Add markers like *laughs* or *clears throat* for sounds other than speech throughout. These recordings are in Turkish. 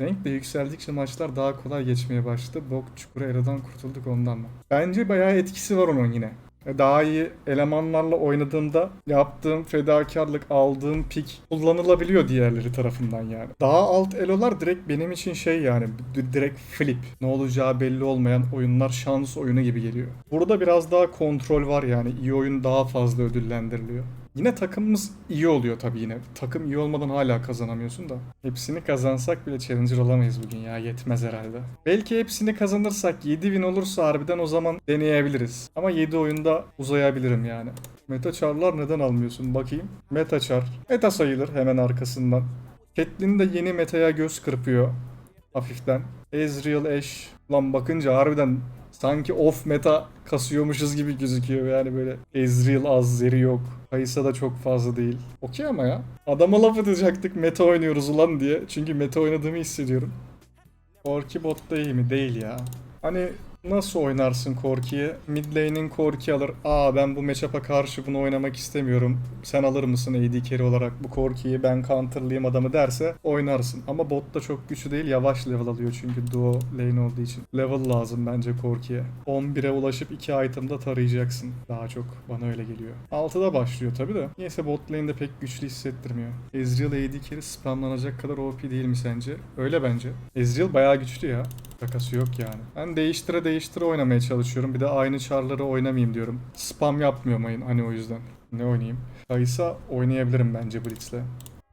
Renk de yükseldikçe maçlar daha kolay geçmeye başladı. Bok çukuru Elo'dan kurtulduk ondan mı? Bence bayağı etkisi var onun yine. Daha iyi elemanlarla oynadığımda yaptığım fedakarlık, aldığım pik kullanılabiliyor diğerleri tarafından yani. Daha alt elolar direkt benim için şey yani direkt flip. Ne olacağı belli olmayan oyunlar şans oyunu gibi geliyor. Burada biraz daha kontrol var yani. iyi oyun daha fazla ödüllendiriliyor. Yine takımımız iyi oluyor tabii yine. Takım iyi olmadan hala kazanamıyorsun da. Hepsini kazansak bile Challenger olamayız bugün ya. Yetmez herhalde. Belki hepsini kazanırsak 7 win olursa harbiden o zaman deneyebiliriz. Ama 7 oyunda uzayabilirim yani. Meta char'lar neden almıyorsun bakayım. Meta char. Meta sayılır hemen arkasından. Catelyn de yeni metaya göz kırpıyor. Hafiften. Ezreal Ashe. Lan bakınca harbiden sanki off meta kasıyormuşuz gibi gözüküyor yani böyle Ezreal az, Zeri yok. Kayısa da çok fazla değil. Okey ama ya. Adama laf edecektik meta oynuyoruz ulan diye. Çünkü meta oynadığımı hissediyorum. Korki botta iyi mi? Değil ya. Hani nasıl oynarsın Korki'yi? Mid lane'in Korki alır. Aa ben bu matchup'a karşı bunu oynamak istemiyorum. Sen alır mısın AD carry olarak bu Korki'yi ben counterlayayım adamı derse oynarsın. Ama botta çok güçlü değil. Yavaş level alıyor çünkü duo lane olduğu için. Level lazım bence Korki'ye. 11'e ulaşıp 2 item'da tarayacaksın. Daha çok bana öyle geliyor. 6'da başlıyor tabi de. Niyeyse bot lane'de pek güçlü hissettirmiyor. Ezreal AD carry spamlanacak kadar OP değil mi sence? Öyle bence. Ezreal bayağı güçlü ya. Şakası yok yani. Ben değiştire değiştire oynamaya çalışıyorum. Bir de aynı çarları oynamayayım diyorum. Spam yapmıyorum oyun hani o yüzden. Ne oynayayım? Kaysa oynayabilirim bence Blitz'le.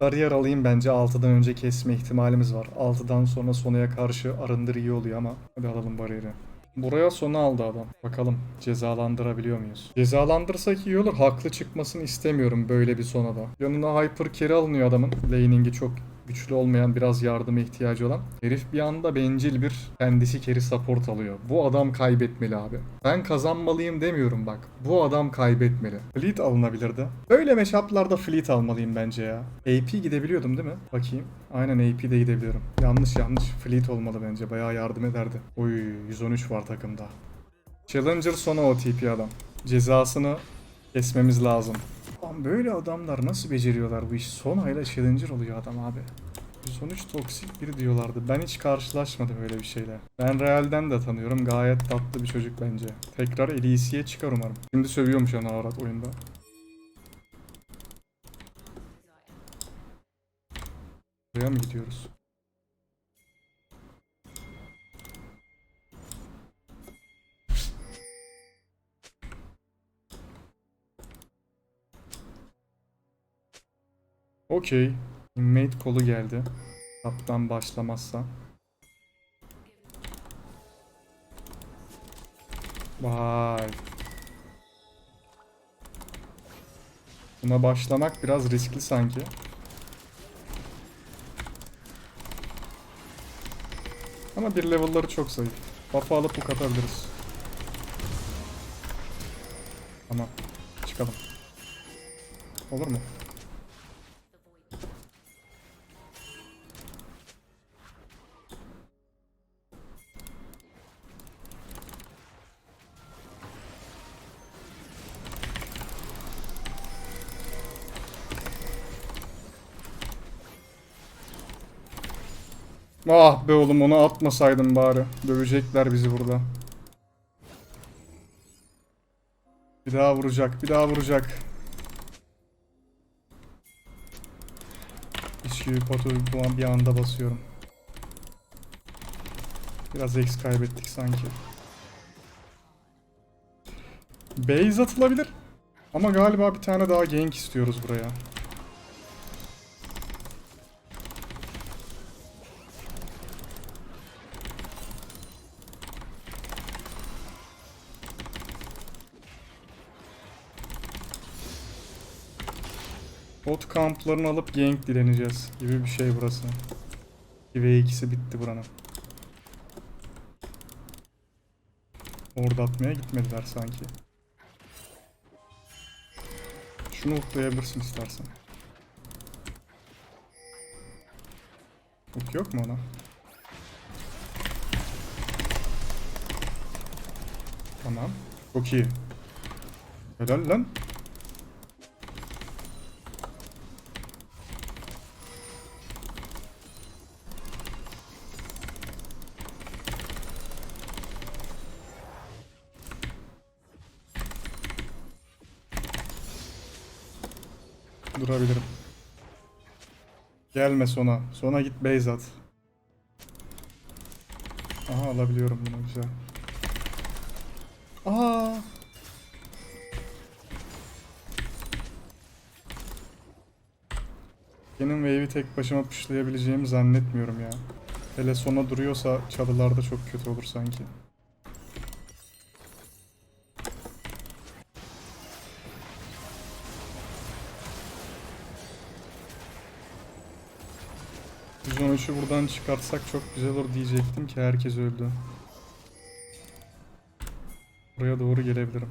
Bariyer alayım bence 6'dan önce kesme ihtimalimiz var. 6'dan sonra Sona'ya karşı arındır iyi oluyor ama hadi alalım bariyeri. Buraya sona aldı adam. Bakalım cezalandırabiliyor muyuz? Cezalandırsak iyi olur. Haklı çıkmasını istemiyorum böyle bir sonada. Yanına hyper carry alınıyor adamın. Laning'i çok güçlü olmayan biraz yardıma ihtiyacı olan. Herif bir anda bencil bir kendisi carry support alıyor. Bu adam kaybetmeli abi. Ben kazanmalıyım demiyorum bak. Bu adam kaybetmeli. Fleet alınabilirdi. Böyle matchup'larda fleet almalıyım bence ya. AP gidebiliyordum değil mi? Bakayım. Aynen AP'de gidebiliyorum. Yanlış yanlış. Fleet olmalı bence. Bayağı yardım ederdi. Oy 113 var takımda. Challenger sona OTP adam. Cezasını kesmemiz lazım. Lan böyle adamlar nasıl beceriyorlar bu iş? Sona ile Challenger oluyor adam abi. 113 toksik biri diyorlardı. Ben hiç karşılaşmadım öyle bir şeyle. Ben Real'den de tanıyorum. Gayet tatlı bir çocuk bence. Tekrar Elysia'ya çıkar umarım. Şimdi sövüyormuş ana avrat oyunda. Buraya mı gidiyoruz? Okey. Inmate kolu geldi. Kaptan başlamazsa. Vay. Buna başlamak biraz riskli sanki. Ama bir level'ları çok zayıf. Buff'ı alıp hook atabiliriz. Tamam. Çıkalım. Olur mu? Ah be oğlum onu atmasaydım bari. Dövecekler bizi burada. Bir daha vuracak, bir daha vuracak. İşkiyi potu bir anda basıyorum. Biraz X kaybettik sanki. Base atılabilir. Ama galiba bir tane daha gank istiyoruz buraya. Bot kamplarını alıp gank direneceğiz gibi bir şey burası. 2 ve 2'si bitti buranın. Orada atmaya gitmediler sanki. Şunu hooklayabilirsin istersen. Hook yok mu ona? Tamam. Çok iyi. Helal lan. Durabilirim. Gelme sona. Sona git base at. Aha alabiliyorum bunu güzel. Aa. Benim wave'i tek başıma pushlayabileceğimi zannetmiyorum ya. Hele sona duruyorsa çalılarda çok kötü olur sanki. %13'ü buradan çıkartsak çok güzel olur diyecektim ki herkes öldü. Buraya doğru gelebilirim.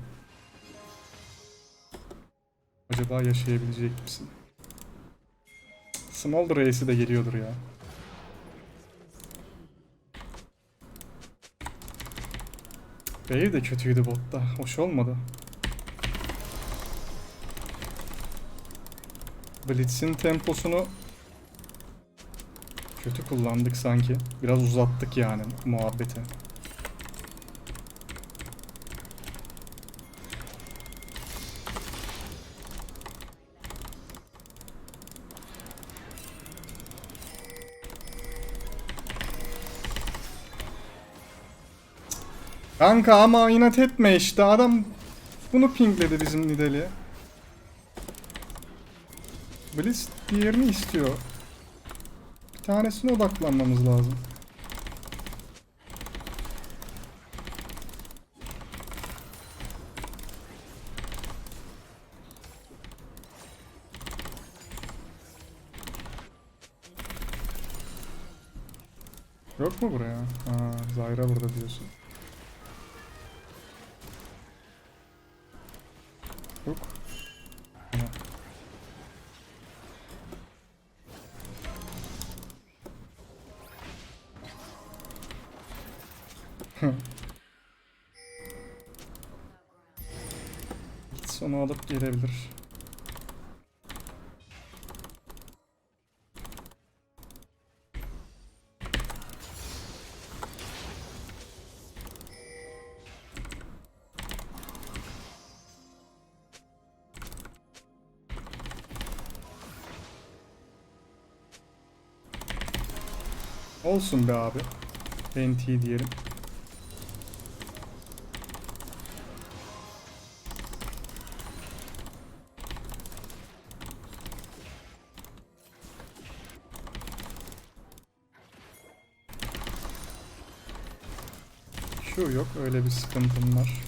Acaba yaşayabilecek misin? Smolder Race'i de geliyordur ya. Wave de kötüydü botta. Hoş olmadı. Blitz'in temposunu kötü kullandık sanki. Biraz uzattık yani muhabbeti. Kanka ama inat etme işte adam bunu pingledi bizim Nidal'i. Blitz diğerini istiyor. Tanesine odaklanmamız lazım. Yok mu buraya? Ha, Zyra burada diyorsun. Onu alıp gelebilir. Olsun be abi. NT diyelim. Yok öyle bir sıkıntım var.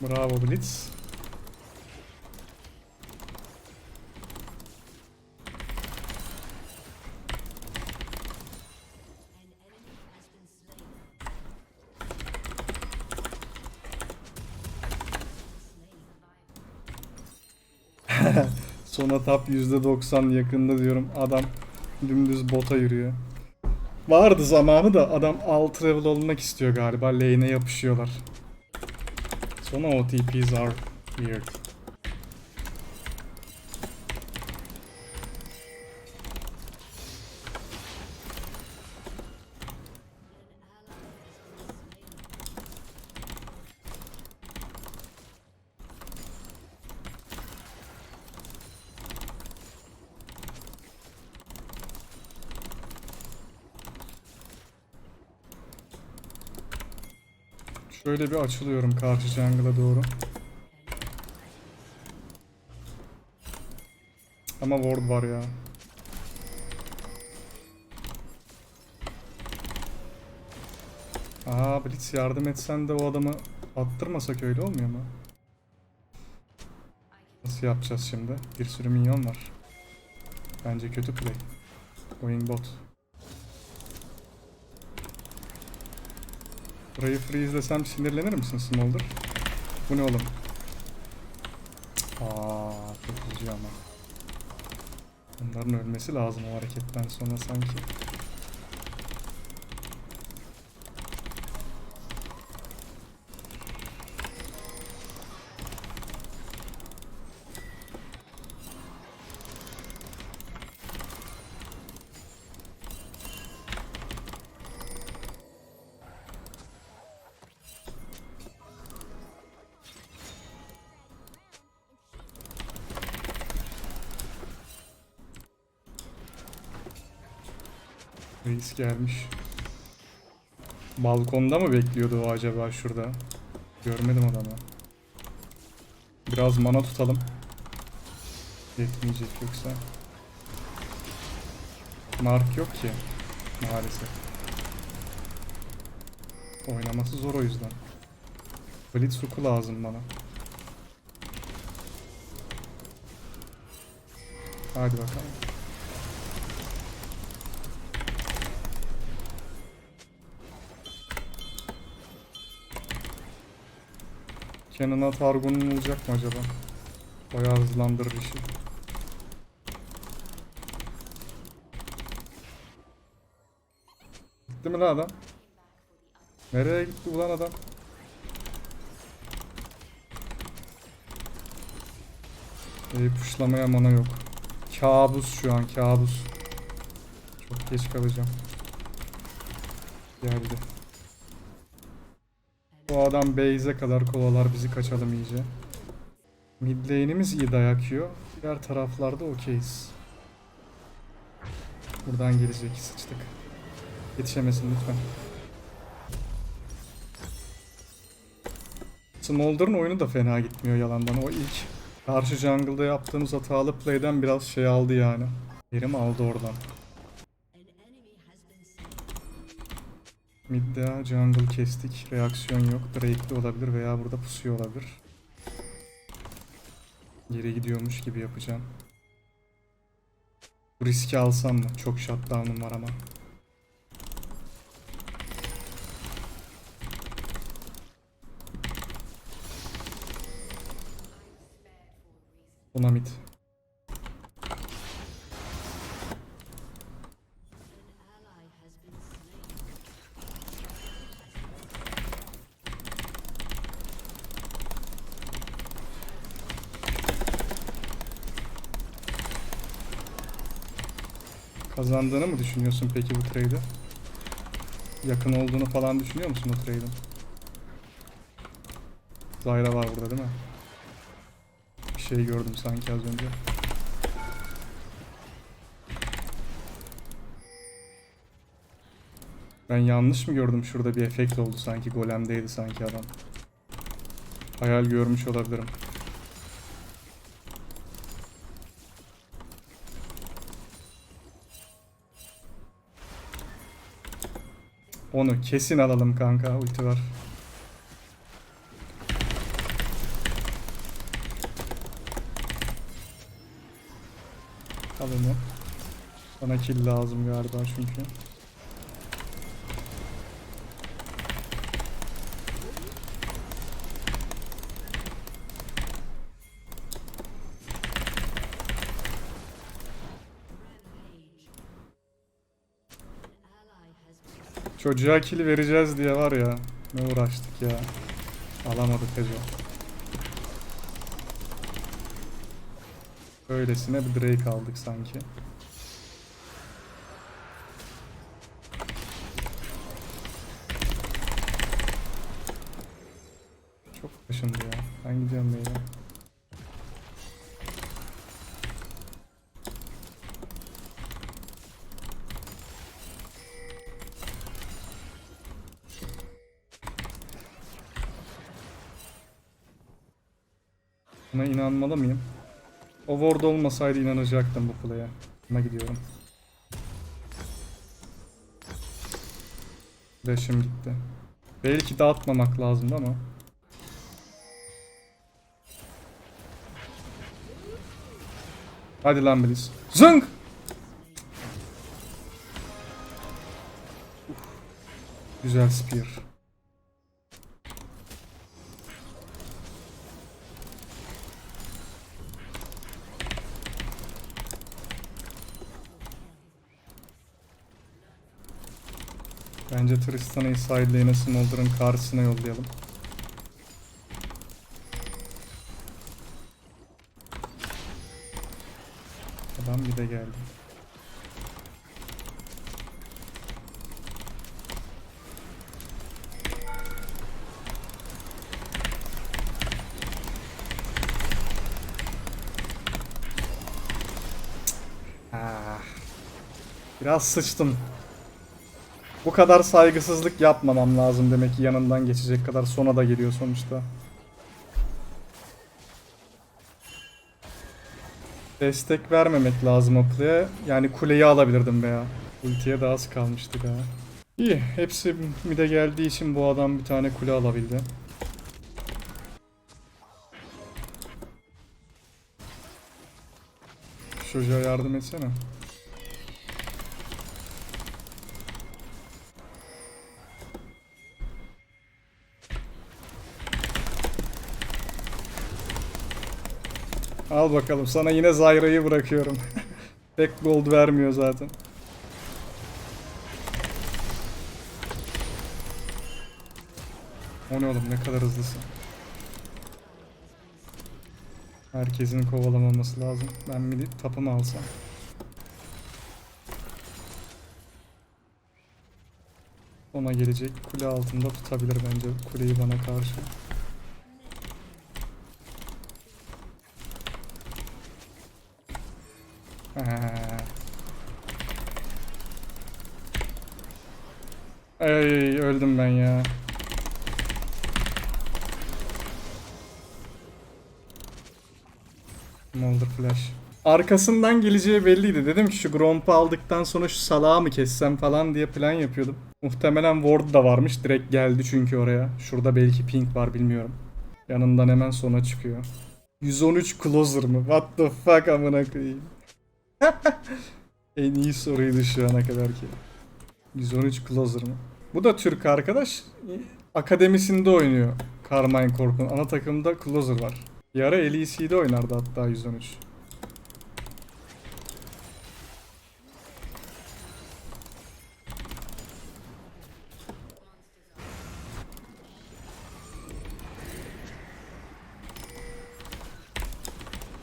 Bravo Blitz. Sona tap %90 yakında diyorum. Adam dümdüz bota yürüyor. Vardı zamanı da adam alt level olmak istiyor galiba. Lane'e yapışıyorlar. Sona OTPs are weird. Şöyle bir açılıyorum karşı jungle'a doğru. Ama ward var ya. Aa Blitz yardım etsen de o adamı attırmasak öyle olmuyor mu? Nasıl yapacağız şimdi? Bir sürü minyon var. Bence kötü play. Going bot. Burayı freezelesem sinirlenir misin Smolder? Bu ne oğlum? Aa, çok üzücü ama. Onların ölmesi lazım o hareketten sonra sanki. Gelmiş. Balkonda mı bekliyordu o acaba şurada? Görmedim adamı. Biraz mana tutalım. Yetmeyecek yoksa. Mark yok ki. Maalesef. Oynaması zor o yüzden. Blitz hook'u lazım bana. Hadi bakalım. Kenan'a Targun'un olacak mı acaba? Bayağı hızlandırır işi. Gitti mi lan adam? Nereye gitti ulan adam? Evi puşlamaya mana yok. Kabus şu an kabus. Çok geç kalacağım. Geldi. Bu adam base'e kadar kovalar bizi kaçalım iyice. Mid lane'imiz iyi dayak yiyor. Diğer taraflarda okeyiz. Buradan gelecek sıçtık. Yetişemesin lütfen. Smolder'ın oyunu da fena gitmiyor yalandan. O ilk karşı jungle'da yaptığımız hatalı play'den biraz şey aldı yani. Yerim aldı oradan. Mid'de jungle kestik. Reaksiyon yok. Drake'de olabilir veya burada pusuyor olabilir. Geri gidiyormuş gibi yapacağım. Bu riski alsam mı? Çok shutdown'um var ama. Buna mid. Kazandığını mı düşünüyorsun peki bu trade'i? Yakın olduğunu falan düşünüyor musun o trade'in? Zyra var burada değil mi? Bir şey gördüm sanki az önce. Ben yanlış mı gördüm? Şurada bir efekt oldu sanki. Golem'deydi sanki adam. Hayal görmüş olabilirim. Onu kesin alalım kanka. Ulti var. Al onu. Bana kill lazım galiba çünkü. Çocuğa kill vereceğiz diye var ya. Ne uğraştık ya. Alamadık acaba. Öylesine bir Drake aldık sanki. O ward olmasaydı inanacaktım bu play'e. Buna gidiyorum. Flash'ım gitti. Belki dağıtmamak lazımdı ama. Hadi lan Bliz. Zınk! Güzel spear. Bence Tristan'ı side lane'e Smolder'ın karşısına yollayalım. Adam bir de geldi. Ah. Biraz sıçtım. Bu kadar saygısızlık yapmamam lazım demek ki yanından geçecek kadar sona da geliyor sonuçta. Destek vermemek lazım o kuleye. Yani kuleyi alabilirdim veya. Ultiye daha az kalmıştık ha. İyi. Hepsi mide geldiği için bu adam bir tane kule alabildi. Çocuğa yardım etsene. Al bakalım sana yine Zyra'yı bırakıyorum. *laughs* Tek gold vermiyor zaten. O ne oğlum ne kadar hızlısın. Herkesin kovalamaması lazım. Ben midi tapımı alsam. Ona gelecek. Kule altında tutabilir bence kuleyi bana karşı. Ay öldüm ben ya. Molder Flash. Arkasından geleceği belliydi. Dedim ki şu Gromp'u aldıktan sonra şu salağı mı kessem falan diye plan yapıyordum. Muhtemelen Ward da varmış. Direkt geldi çünkü oraya. Şurada belki pink var bilmiyorum. Yanından hemen sona çıkıyor. 113 closer mı? What the fuck amına koyayım. *laughs* en iyi soruydu şu ana kadar ki. 113 closer mı? Bu da Türk arkadaş. Akademisinde oynuyor. Carmine Corp'un. Ana takımda closer var. Bir ara LEC'de oynardı hatta 113.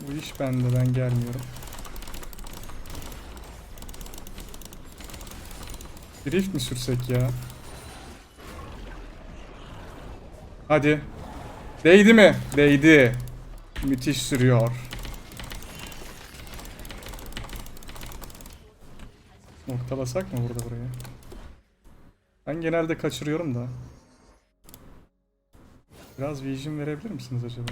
Bu iş bende ben gelmiyorum. Drift mi sürsek ya? Hadi. Değdi mi? Değdi. Müthiş sürüyor. Noktalasak mı burada burayı? Ben genelde kaçırıyorum da. Biraz vision verebilir misiniz acaba?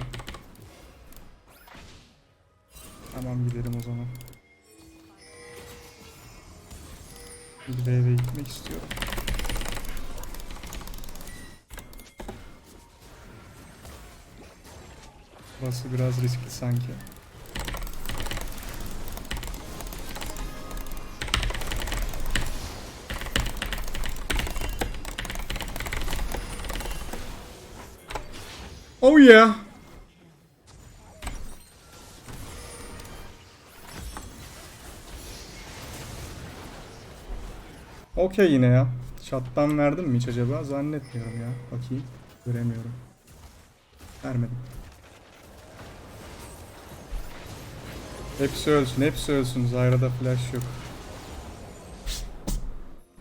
Tamam gidelim o zaman. Bir eve gitmek istiyorum. Burası biraz riskli sanki. Oh yeah. Okey yine ya. Chat'tan verdim mi hiç acaba? Zannetmiyorum ya. Bakayım. Göremiyorum. Vermedim. Hepsi ölsün, hepsi ölsün. Zyra'da flash yok.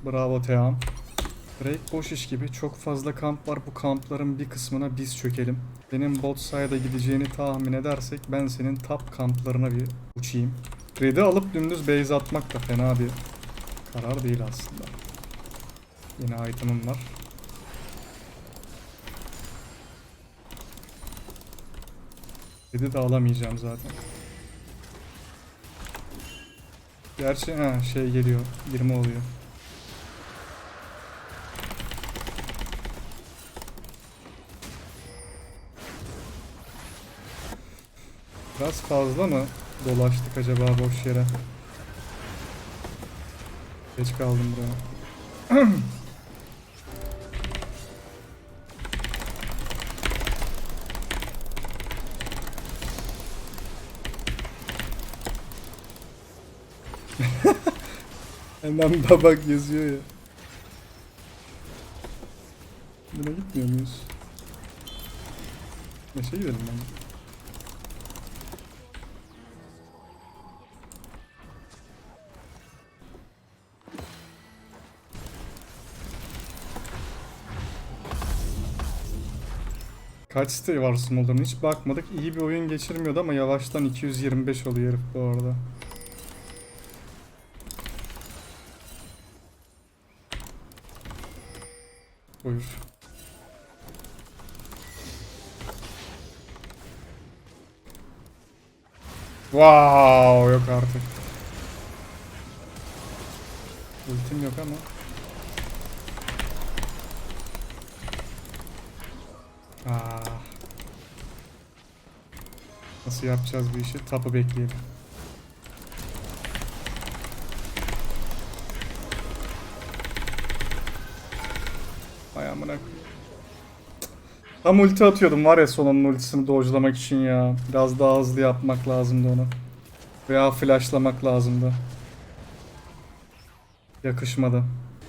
Bravo Team. Drake boş iş gibi. Çok fazla kamp var. Bu kampların bir kısmına biz çökelim. Benim bot side'a gideceğini tahmin edersek ben senin top kamplarına bir uçayım. Red'i alıp dümdüz base atmak da fena bir karar değil aslında. Yine item'ım var. Red'i de alamayacağım zaten. Gerçi ha şey geliyor. 20 oluyor. Biraz fazla mı dolaştık acaba boş yere? Geç kaldım buraya. *clears throat* Hemen babak yazıyor ya. Buna gitmiyor muyuz? Neşe gidelim bence. Kaç siteyi var Smolder'ın hiç bakmadık. İyi bir oyun geçirmiyordu ama yavaştan 225 oluyor herif bu arada. Buyur. Wow yok artık. Ultim yok ama. Ah. Nasıl yapacağız bu işi? Tapı bekleyelim. Tam ulti atıyordum var ya sonunun ultisini dodge'lamak için ya. Biraz daha hızlı yapmak lazımdı onu. Veya flashlamak lazımdı. Yakışmadı.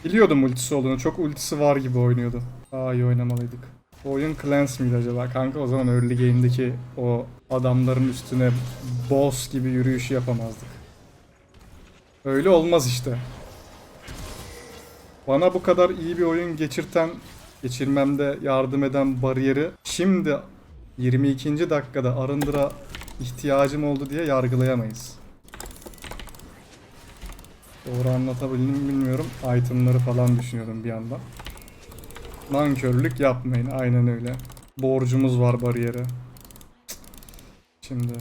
Biliyordum ultisi olduğunu. Çok ultisi var gibi oynuyordu. Daha iyi oynamalıydık. Bu oyun Clans mıydı acaba? Kanka o zaman early game'deki o adamların üstüne boss gibi yürüyüş yapamazdık. Öyle olmaz işte. Bana bu kadar iyi bir oyun geçirten, geçirmemde yardım eden bariyeri şimdi 22. dakikada arındıra ihtiyacım oldu diye yargılayamayız. Doğru anlatabildim mi bilmiyorum. Itemları falan düşünüyordum bir yandan. Nankörlük yapmayın. Aynen öyle. Borcumuz var bariyere. Şimdi.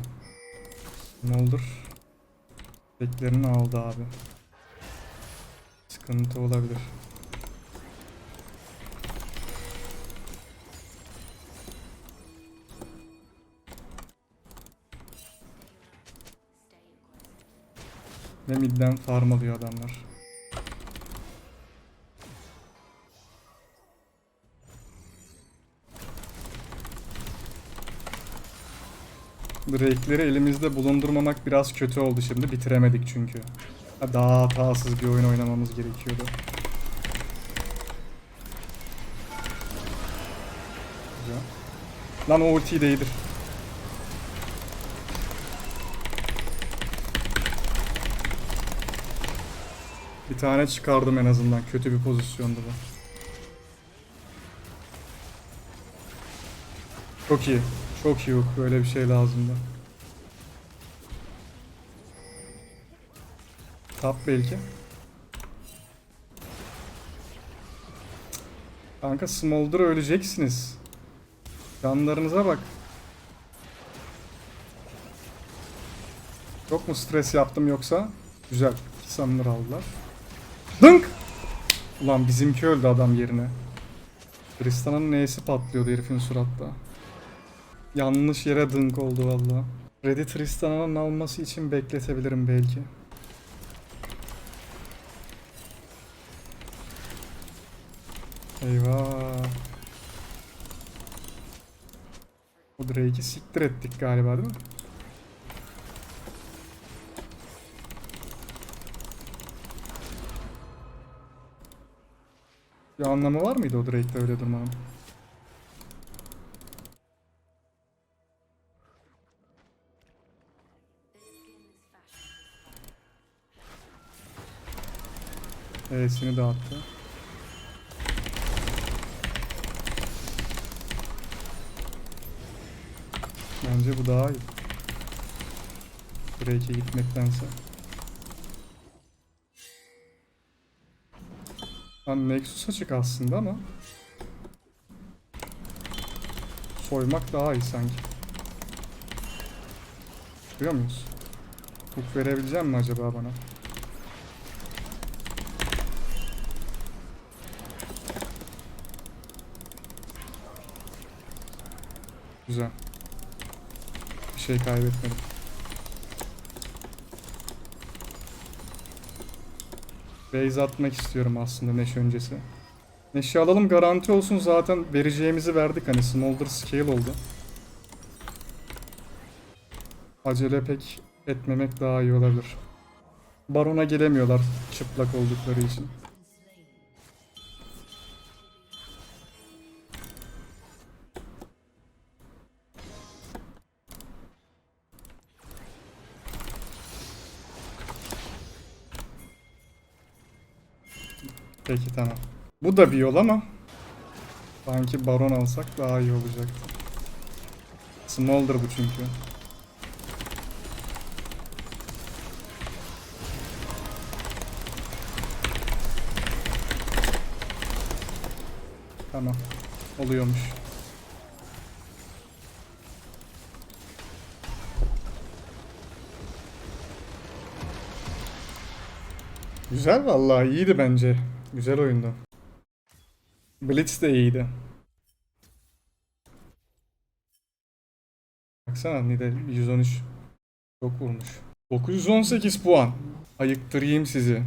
Ne olur? Beklerini aldı abi. Sıkıntı olabilir. Ve midden farm alıyor adamlar. Drake'leri elimizde bulundurmamak biraz kötü oldu şimdi. Bitiremedik çünkü. Ha, Daha hatasız bir oyun oynamamız gerekiyordu. Güzel. Lan o ultiyi değdir. Tane çıkardım en azından. Kötü bir pozisyondu bu. Çok iyi. Çok iyi yok. Böyle bir şey lazımdı. Tap belki. Kanka Smolder öleceksiniz. Canlarınıza bak. Çok mu stres yaptım yoksa? Güzel. Summoner aldılar. Dınk! Ulan bizimki öldü adam yerine. Tristan'ın neyesi patlıyordu herifin suratta. Yanlış yere dınk oldu valla. Red'i Tristan'ın alması için bekletebilirim belki. Eyvah. Bu Drake'i siktir ettik galiba değil mi? Bir anlamı var mıydı o Drake'de öyle durmanın? E'sini dağıttı. Bence bu daha iyi. Drake'e gitmektense. Lan Nexus açık aslında ama soymak daha iyi sanki. Çıkıyor muyuz? Hook verebilecek mi acaba bana? Güzel. Bir şey kaybetmedim. Base atmak istiyorum aslında Neş öncesi. Neş'i alalım garanti olsun zaten vereceğimizi verdik hani Smolder scale oldu. Acele pek etmemek daha iyi olabilir. Baron'a gelemiyorlar çıplak oldukları için. Peki tamam. Bu da bir yol ama sanki baron alsak daha iyi olacaktı. Smolder bu çünkü. Tamam. Oluyormuş. Güzel vallahi iyiydi bence. Güzel oyundu. Blitz de iyiydi. Baksana Nidal 113 çok vurmuş. 918 puan. Ayıktırayım sizi.